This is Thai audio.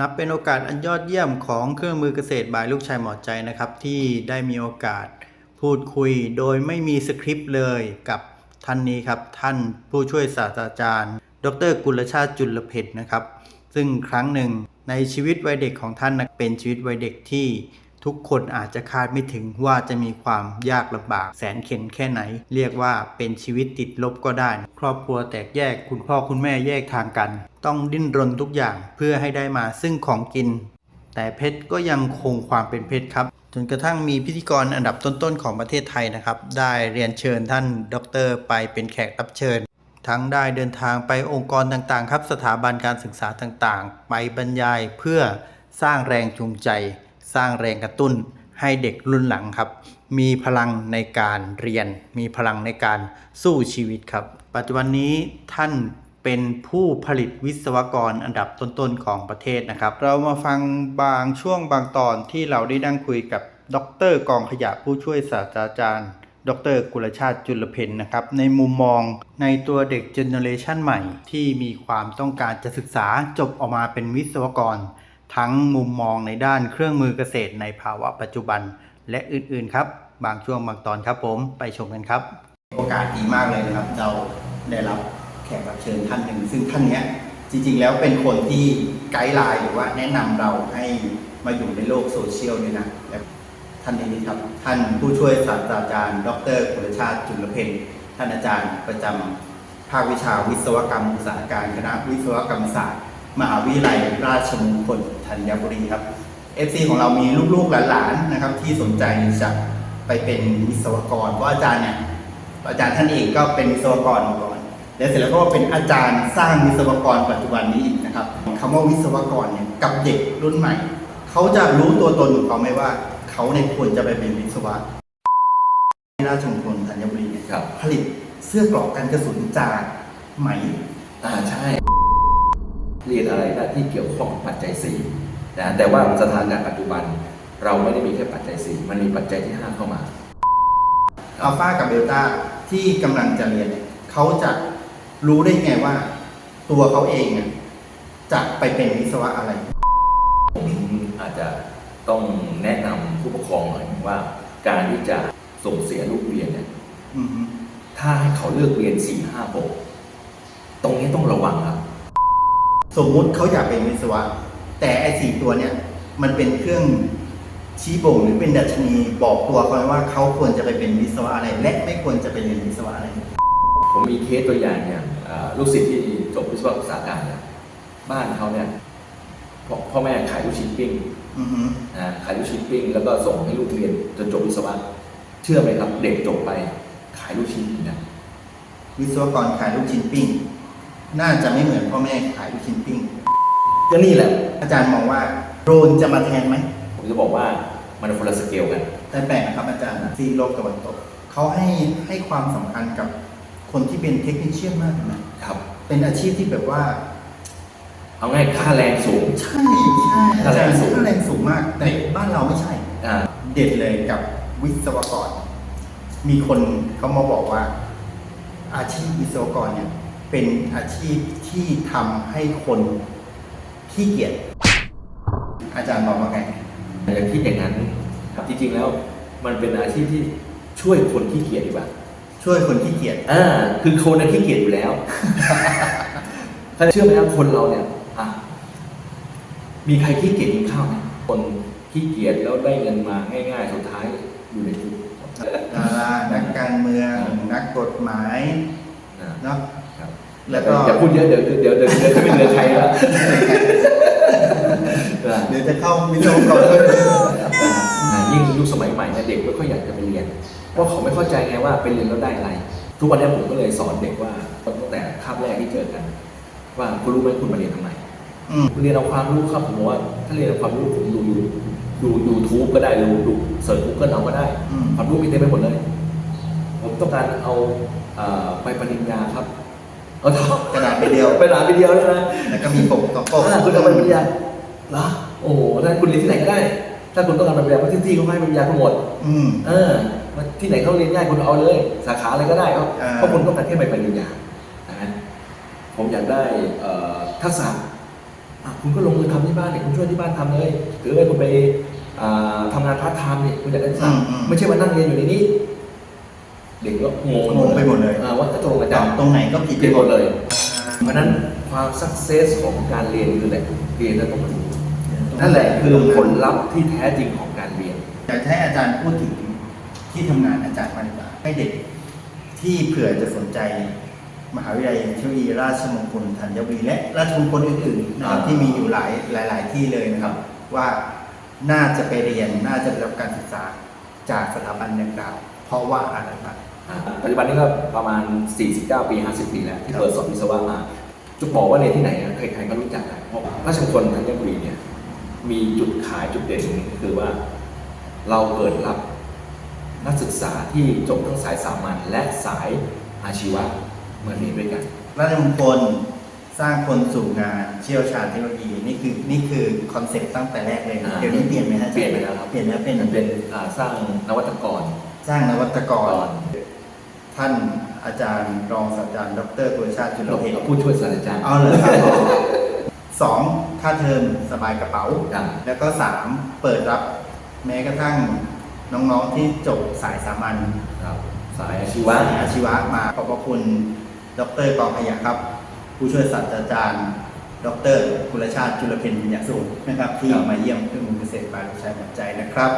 นับเป็นโอกาสอันยอดเยี่ยมของเครื่องมือเกษตรบายลูกชายหมอใจนะครับ ที่ได้มีโอกาสพูดคุยโดยไม่มีสคริปต์เลยกับท่านนี้ครับ ท่านผู้ช่วยศาสตราจารย์ ดรกุลชาติจุลเพชรนะครับ ซึ่งครั้งหนึ่งในชีวิตวัยเด็กของท่านนะเป็นชีวิตวัยเด็กที่ ทุกคนอาจจะคาดไม่ถึงว่าจะมีความยากลำบากแสนเข็ญแค่ไหน เรียกว่าเป็นชีวิตติดลบก็ได้ ครอบครัวแตกแยกคุณพ่อคุณแม่แยกทางกัน ต้องดิ้นรนทุกอย่างเพื่อให้ได้มาซึ่งของกิน แต่เพชรก็ยังคงความเป็นเพชรครับจนกระทั่งมีพิธีกรอันดับต้นๆของประเทศไทยนะครับ ได้เรียนเชิญท่านดร ไปเป็นแขกรับเชิญ ทั้งได้เดินทางไปองค์กรต่างๆ ครับสถาบันการศึกษาต่างๆ ไปบรรยายเพื่อสร้างแรงจูงใจ สร้างแรงกระตุ้นให้เด็กรุ่นหลังครับ มีพลังในการเรียน มีพลังในการสู้ชีวิตครับ ปัจจุบันนี้ท่านเป็นผู้ผลิตวิศวกรอันดับต้นๆของประเทศนะครับ เรามาฟังบางช่วงบางตอนที่เราได้นั่งคุยกับดรกองขยะผู้ช่วยศาสตราจารย์ ดรกุลชาติจุลเพนนะครับ ในมุมมองในตัวเด็กเจเนอเรชันใหม่ ที่มีความต้องการจะศึกษาจบออกมาเป็นวิศวกร ทั้งมุมมองในด้านเครื่องมือเกษตรในภาวะปัจจุบัน และอื่นๆ ครับ บางช่วงบางตอนครับผมไปชมกันครับ โอกาสดีมากเลยนะครับเราได้รับแขกรับเชิญท่านหนึ่ง ซึ่งท่านเนี้ยจริงๆ แล้วเป็นคนที่ไกด์ไลน์หรือว่าแนะนำเราให้มาอยู่ในโลกโซเชียลด้วยนะท่านนี้ครับ ท่านผู้ช่วยศาสตราจารย์ ดรกุลชาติจุลเพนท่านอาจารย์ประจำภาควิชาวิศวกรรมอุตสาหการคณะวิศวกรรมศาสตร์ มหาวิทยาลัยราชมงคลธัญบุรีครับ FC ของเรามีลูกๆหลานๆนะครับ ที่สนใจจะไปเป็นวิศวกรเพราะอาจารย์เนี่ยอาจารย์ท่านเองก็เป็นวิศวกรมาก่อน แล้วเสร็จแล้วก็เป็นอาจารย์สร้างวิศวกรปัจจุบันนี้อีกนะครับคำว่าวิศวกรเนี่ยกับเด็กรุ่นใหม่ เขาจะรู้ตัวตนของเขาไหมว่า เขาเนี่ยควรจะไปเป็นวิศวะที่ราชมงคลธัญบุรีเนี่ยครับผลิตเสื้อกรอกกันกระสุนจากไหมอ่าใช่ เรียนอะไรนะที่เกี่ยวข้องกับปัจจัยสี่นะแต่ว่าสถานการณ์ปัจจุบันเราไม่ได้มีแค่ปัจจัยสี่มันมีปัจจัยที่ห้าเข้ามา อัลฟากับเบต้าที่กำลังจะเรียนเนี่ยเขาจะรู้ได้ไงว่า ตัวเขาเองเนี่ยจะไปเป็นวิศวะอะไร ผมอาจจะต้องแนะนำผู้ปกครองหน่อยว่าการที่จะส่งเสียลูกเรียนเนี่ย อือฮึถ้าให้เขาเลือกเรียนสี่ห้าหกตรงนี้ต้องระวังครับ สมมุติเขาอยากเป็นวิศวะ แต่ไอ้สี่ตัวเนี่ยมันเป็นเครื่องชี้บ่งหรือเป็นดัชนีบอกตัวเขาว่าเขาควรจะไปเป็นวิศวะอะไร และไม่ควรจะไปเรียนวิศวะอะไร ผมมีเคสตัวอย่างเนี่ยเอ่อลูกศิษย์ที่จบวิศวะอุตสาหการเนี่ยบ้านเขาเนี่ยพ่อพ่อแม่ขายลูกชิ้นปิ้งอือฮึนะขายลูกชิ้นปิ้งแล้วก็ส่งให้ลูกเรียนจนจบวิศวะเชื่อไหมครับ เด็กจบไปขายลูกชิ้นอีกนะวิศวกรขายลูกชิ้นปิ้ง น่าจะไม่เหมือนพ่อแม่ขายลูกชิ้นปิ้งก็นี่แหละ อาจารย์มองว่าโดรนจะมาแทนไหม ผมจะบอกว่ามันคนละสเกลกัน แต่แปลกนะครับอาจารย์ที่โลกตะวันตกเขาให้ให้ความสำคัญกับคนที่เป็นเทคนิคเชียนมากนะ ครับ เป็นอาชีพที่แบบว่า เอาง่ายค่าแรงสูง ใช่ใช่อาจารย์ค่าแรงสูง ค่าแรงสูงมาก แต่บ้านเราไม่ใช่ อ่าเด็ดเลยกับวิศวกร มีคนเขามาบอกว่า อาชีพวิศวกรเนี่ย เป็นอาชีพที่ทำให้คนขี้เกียจอาจารย์บอกว่าไงอย่าคิดอย่างนั้นครับจริงๆแล้วมันเป็นอาชีพที่ช่วยคนขี้เกียจดีกว่าช่วยคนขี้เกียจอ่าคือคนนั้นขี้เกียจอยู่แล้วถ้าเชื่อไหมครับคนเราเนี่ยอะมีใครขี้เกียจกินข้าวไหมคนขี้เกียจแล้วได้เงินมาง่าย ๆ สุดท้ายอยู่ในคุกดารานักการเมืองนักกฎหมายนะเนาะครับ แล้วก็อย่าพูดเยอะเดี๋ยวเดี๋ยวเดี๋ยวเดี๋ยวจะไม่เหลือใครแล้วนะเดี๋ยวจะเข้าวิศวกรอ่ายิ่งยุคสมัยใหม่เนี่ยเด็กไม่ค่อยอยากจะไปเรียนเพราะเขาไม่เข้าใจไงว่าไปเรียนแล้วได้อะไร ทุกวันนี้ผมก็เลยสอนเด็กว่าตั้งแต่คาบแรกที่เจอกัน ว่าคุณรู้ไหมคุณมาเรียนทำไมอืมคุณเรียนเอาความรู้ครับผมบอกว่า ถ้าเรียนเอาความรู้ผมดูยูดูยูทูบก็ได้ดูดูเสิร์ชกูเกิลเอาก็ได้อืมความรู้มีเต็มไปหมดเลย ผมต้องการเอาเอ่อไปปริญญาครับ เอาเท่ากระดาษไปเดียว ไปหลานไปเดียวเลยนะแล้วก็มีปกสองปกถ้าคุณเอาไปปริญญาเหรอโอ้โหถ้าคุณเรียนที่ไหนก็ได้ ถ้าคุณต้องการไปปริญญาเพราะที่ที่เขาให้ปริญญาทั้งหมดอืม เออที่ไหนเขาเรียนง่ายคุณเอาเลย สาขาอะไรก็ได้ครับอ่า เพราะคุณต้องการแค่ใบปริญญานะฮะผมอยากได้เอ่อทักษะอะคุณก็ลงมือทำที่บ้านเนี่ยคุณช่วยที่บ้านทำเลยหรือว่าคุณไปอ่าทำงานพาร์ทไทม์เนี่ยคุณอยากได้สั่งอืมอืม ไม่ใช่มานั่งเรียนอยู่ในนี้ เด็กก็งงงงไปหมดเลยอ่าว่าตรงอาตจาอรบย์ตรงไหนก็ผิดผิดหมดเลย เพราะฉะนั้นความสักเซสของการเรียนคืออะไรเรียนแล้วต้องรู้นั่นแหละคือผลลัพธ์ที่แท้จริงของการเรียนอยากจะให้อาจารย์พูดถึงที่ทำงานอาจารย์มางดีกว่าให้เด็กที่เผื่อจะสนใจมหาวิทยาลัยเทคโนโลยีราชมงคลธัญบุรีและราชมงคลอื่นๆนะครับอ่าที่มีอยู่หลายหลาย ๆ ที่เลยนะครับ ว่าน่าจะไปเรียนน่าจะได้รับการศึกษาจากสถาบันดังกล่าวเพราะว่าอะไรบ้างอ่า ปัจจุบันนี้ก็ประมาณ 49 ปี 50 ปีแล้วที่เปิดสอนวิศวะมาจะบอกว่าเรียนที่ไหนนะใครๆก็รู้จักนะเพราะราชมงคลธัญบุรีเนี่ยมีจุดขายจุดเด่นตรงนี้ก็คือว่าเราเปิดรับนักศึกษาที่จบทั้งสายสามัญและสายอาชีวะมาเรียนด้วยกัน ราชมงคลสร้างคนสู่งานเชี่ยวชาญเทคโนโลยีนี่คือนี่คือคอนเซ็ปต์ตั้งแต่แรกเลยอ่าเดี๋ยวนี้เปลี่ยนไหมฮะเปลี่ยนไปแล้วครับเปลี่ยนแล้วเป็นมันเป็นอ่าสร้างนวัตกร สร้างนวัตกรก่อน ท่านอาจารย์รองศาสตราจารย์ ดรกุลชาติจุลเราเพชร ผู้ช่วยศาสตราจารย์ เอาเลยครับสองค่าเทอมสบายกระเป๋า ครับ แล้วก็สามเปิดรับแม้กระทั่งน้องๆที่จบสายสามัญครับ สายอาชีวะ สายอาชีวะมาขอบพระคุณ ดรกองขยะครับ ผู้ช่วยศาสตราจารย์ ดรกุลชาติจุลเพนบุญญาสูงนะครับ ที่ครับ มาเยี่ยมเครื่องมือเกษตรบายลูกชายหัวใจนะครับ